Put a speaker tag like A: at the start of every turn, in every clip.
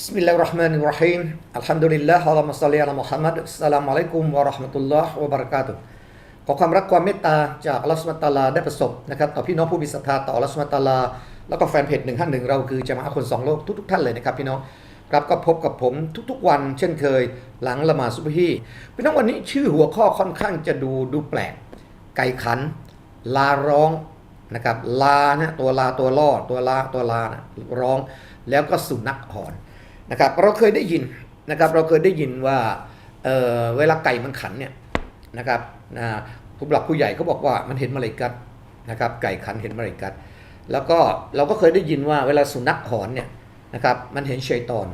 A: بسم الله الرحمن الرحيم الحمد لله اللهم صل على محمد السلام عليكم ورحمة الله وبركاته ขอความรักความเมตตาจากอัลลอฮฺสุลตาลาได้ประสบนะครับต่อพี่น้องผู้มีศรัทธาต่ออัลลอฮฺสุลตาลาแล้วก็แฟนเพจหนึ่งห้าหนึ่งเราคือจะมาคนสองโลกทุกๆท่านเลยนะครับพี่น้องครับก็พบกับผมทุกๆวันเช่นเคยหลังละหมาดซุบฮีพี่น้องวันนี้ชื่อหัวข้อค่อนข้างจะดูดูแปลก ไก่ขัน ลาร้องนะครับลานะตัวลาตัวล่อตัวลาตัวลานะร้อง แล้วก็สุนัขหอน นะครับเราเคยได้ยินนะครับเราเคยได้ยินว่าเเวลาไก่มันขันเนี่ยนะครับนะผู้หลักผู้ใหญ่เขาบอกว่ามันเห็นมาเลากัดนะครับไก่ขันเห็นมาเลากัด แล้วก็เราก็เคยได้ยินว่าเวลาสุนัขหอนเนี่ยนะครับมันเห็นชัยตอน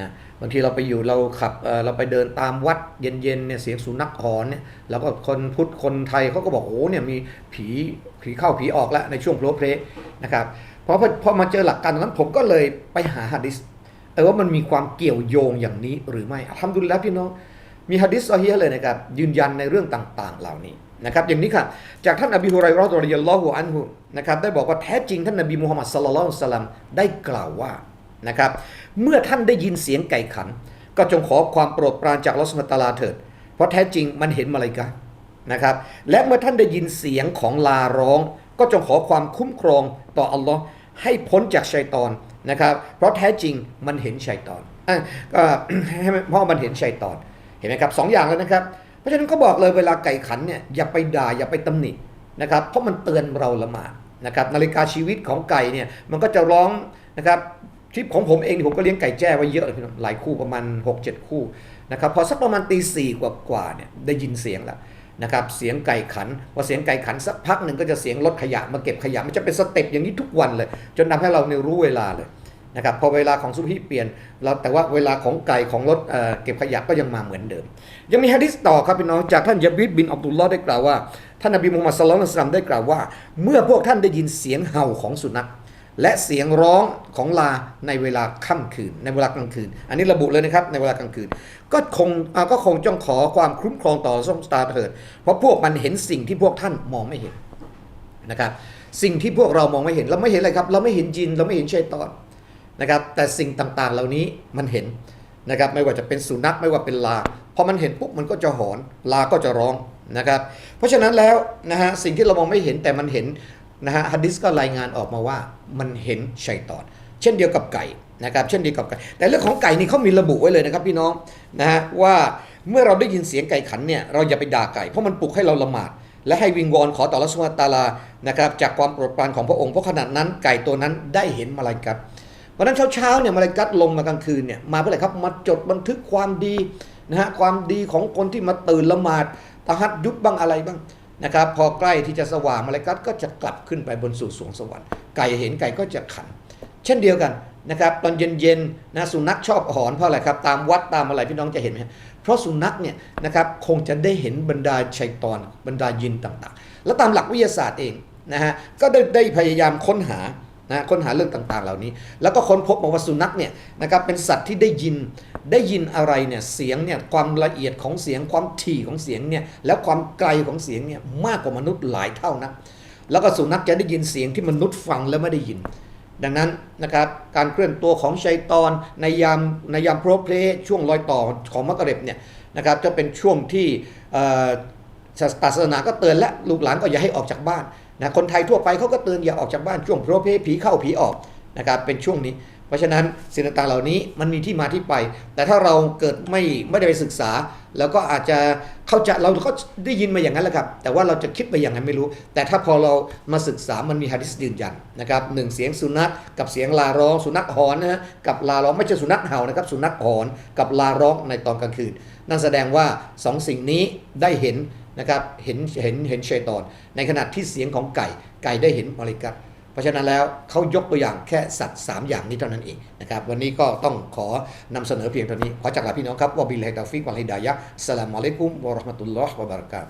A: นะบางทีเราไปอยู่เราขับเราไปเดินตามวัดเย็นๆเนี่ยเสียงสุนัขหอนเนี่ยแล้วก็คนพุทธคนไทยเขาก็บอกโอ้เนี่ยมีผีผีเข้าผีออกแล้วในช่วงโพลเพลนะครับพอพอพอมาเจอหลักการตรงนั้นผมก็เลยไปหาหะดิษ เออว่ามันมีความเกี่ยวโยงอย่างนี้หรือไม่ทำดุลแล้วพี่น้องมีฮะดิษซอฮีเลยนะครับยืนยันในเรื่องต่าง ๆ เหล่านี้นะครับอย่างนี้ครับจากท่านอบีฮุไรราะห์รดิยัลลอฮุอันฮุนะครับได้บอกว่าแท้จริงท่านนบีมุฮัมมัดสัลลัลลอฮุอะลัยฮิวะสัลลัมได้กล่าวว่านะครับเมื่อท่านได้ยินเสียงไก่ขัน ก็จงขอความโปรดปรานจากอัลลอฮฺสุลตาลาเถิด เพราะแท้จริงมันเห็นมาเลยกานะครับและเมื่อท่านได้ยินเสียงของลาร้อง ก็จงขอความคุ้มครองต่ออัลลอฮ์ให้พ้นจากชัยตอน นะครับ เพราะแท้จริงมันเห็นชัยตอนอะก็เพราะมันเห็นชัยตอนเห็นไหมครับสองอย่างแล้วนะครับ เพราะฉะนั้นก็บอกเลยเวลาไก่ขันเนี่ยอย่าไปด่าอย่าไปตำหนินะครับ เพราะมันเตือนเราละหมาดนะครับนาฬิกาชีวิตของไก่เนี่ยมันก็จะร้องนะครับที่ของผมเองผมก็เลี้ยงไก่แจ้ไว้เยอะเลยพี่น้องหลายคู่ประมาณ 6-7 คู่นะครับพอสักประมาณตีสี่กว่าๆเนี่ยได้ยินเสียงแล้วนะครับเสียงไก่ขันพอเสียงไก่ขันสักพักหนึ่งก็จะเสียงรถขยะมาเก็บขยะมันจะเป็นสเต็ปอย่างนี้ทุกวันเลย จนทำให้เราเนี่ยรู้เวลาเลย นะครับพอเวลาของซุปฮีเปลี่ยนเราแต่ว่าเวลาของไก่ของรถเเก็บขยะก็ยังมาเหมือนเดิม ยังมีฮะดิษต่อครับพี่น้องจากท่านยะบิดบินอับดุลลอฮ์ได้กล่าวว่าท่านนบีมุฮัมมัดศ็อลลัลลอฮุอะลัยฮิวะซัลลัมได้กล่าวว่า เมื่อพวกท่านได้ยินเสียงเห่าของสุนัขและเสียงร้องของลาในเวลาค่ำคืน ในเวลากลางคืน อันนี้ระบุเลยนะครับในเวลากลางคืน ก็คงก็คงจ้องขอความคุ้มครองต่อส้มสตาร์เถิด เพราะพวกมันเห็นสิ่งที่พวกท่านมองไม่เห็นนะครับ สิ่งที่พวกเรามองไม่เห็นเราไม่เห็นอะไรครับ เราไม่เห็นจินเราไม่เห็นชัยตอน นะครับแต่สิ่งต่างๆ เหล่านี้มันเห็นนะครับไม่ว่าจะเป็นสุนัขไม่ว่าเป็นลาพอมันเห็นปุ๊บมันก็จะหอนลาก็จะร้องนะครับเพราะฉะนั้นแล้วนะฮะสิ่งที่เรามองไม่เห็นแต่มันเห็นนะฮะฮัดดิสก็รายงานออกมาว่ามันเห็นชัยตอน เช่นเดียวกับไก่นะครับเช่นเดียวกับไก่แต่เรื่องของไก่นี่เขามีระบุไว้เลยนะครับพี่น้องนะฮะว่าเมื่อเราได้ยินเสียงไก่ขันเนี่ยเราอย่าไปด่าไก่เพราะมันปลุกให้เราละหมาดและให้วิงวอนขอต่อรัสุลตาลานะครับจากความโปรดปรานของพระองค์เพราะขนาดนั้นไก่ตัวนั้นได้เห็นมาลายกัด เพราะนั้นเช้าๆเนี่ยมาลายกัดลงมากลางคืนเนี่ยมาเพื่ออะไรครับมาจดบันทึกความดีนะฮะความดีของคนที่มาตื่นละหมาดตะฮัดยุดบ้างอะไรบ้างนะครับพอใกล้ที่จะสว่างมาลากัดก็จะกลับขึ้นไปบนสู่สวงสวรรค์ไก่เห็นไก่ก็จะขัน เช่นเดียวกันนะครับตอนเย็นๆนะสุนัขชอบหอนเพราะอะไรครับตามวัดตามอะไรพี่น้องจะเห็นไหมเพราะสุนัขเนี่ยนะครับคงจะได้เห็นบรรดาชัยตอนบรรดายินต่างๆ แล้วตามหลักวิทยาศาสตร์เองนะฮะก็ได้ได้พยายามค้นหา นะค้นหาเรื่องต่างๆ เหล่านี้ แล้วก็ค้นพบมาว่าสุนัขเนี่ยนะครับเป็นสัตว์ที่ได้ยินได้ยินอะไรเนี่ยเสียงเนี่ยความละเอียดของเสียงความถี่ของเสียงเนี่ยแล้วความไกลของเสียงเนี่ยมากกว่ามนุษย์หลายเท่านะแล้วก็สุนัขจะได้ยินเสียงที่มนุษย์ฟังแล้วไม่ได้ยิน ดังนั้นนะครับการเคลื่อนตัวของชัยตอนในยามในยามโปรเพลช่วงรอยต่อของมกกะเร็บเนี่ยนะครับจะเป็นช่วงที่ ศาสนาก็เตือนและลูกหลานก็อย่าให้ออกจากบ้านนะคนไทยทั่วไปเขาก็เตือนอย่าออกจากบ้านช่วงโปรเพผีเข้าผีออกนะครับเป็นช่วงนี้ เพราะฉะนั้นสิ่งต่างๆเหล่านี้มันมีที่มาที่ไป แต่ถ้าเราเกิดไม่ไม่ได้ไปศึกษา แล้วก็อาจจะเข้าใจเราก็ได้ยินมาอย่างนั้นแหละครับ แต่ว่าเราจะคิดไปอย่างนั้นไม่รู้ แต่ถ้าพอเรามาศึกษามันมีฮะดิษยืนยันนะครับหนึ่งเสียงสุนัขกับเสียงลาร้องสุนัขหอนนะฮะกับลาร้องไม่ใช่สุนัขเห่านะครับสุนัขหอนกับลาร้องในตอนกลางคืน นั่นแสดงว่าสองสิ่งนี้ได้เห็น นะครับเห็นเห็นเห็นชัยตอน ในขณะที่เสียงของไก่ไก่ได้เห็นมาลิกัตเพราะฉะนั้นแล้วเขายกตัวอย่างแค่สัตว์3อย่างนี้เท่านั้นเองนะครับวันนี้ก็ต้องขอนำเสนอเพียงเท่านี้ ขอจากลาพี่น้องครับวะบิลลาฮิตาฟิกวะลิดายะสลามุอะลัยกุมวะราะห์มะตุลลอฮ์วะบะเราะกาตุฮ์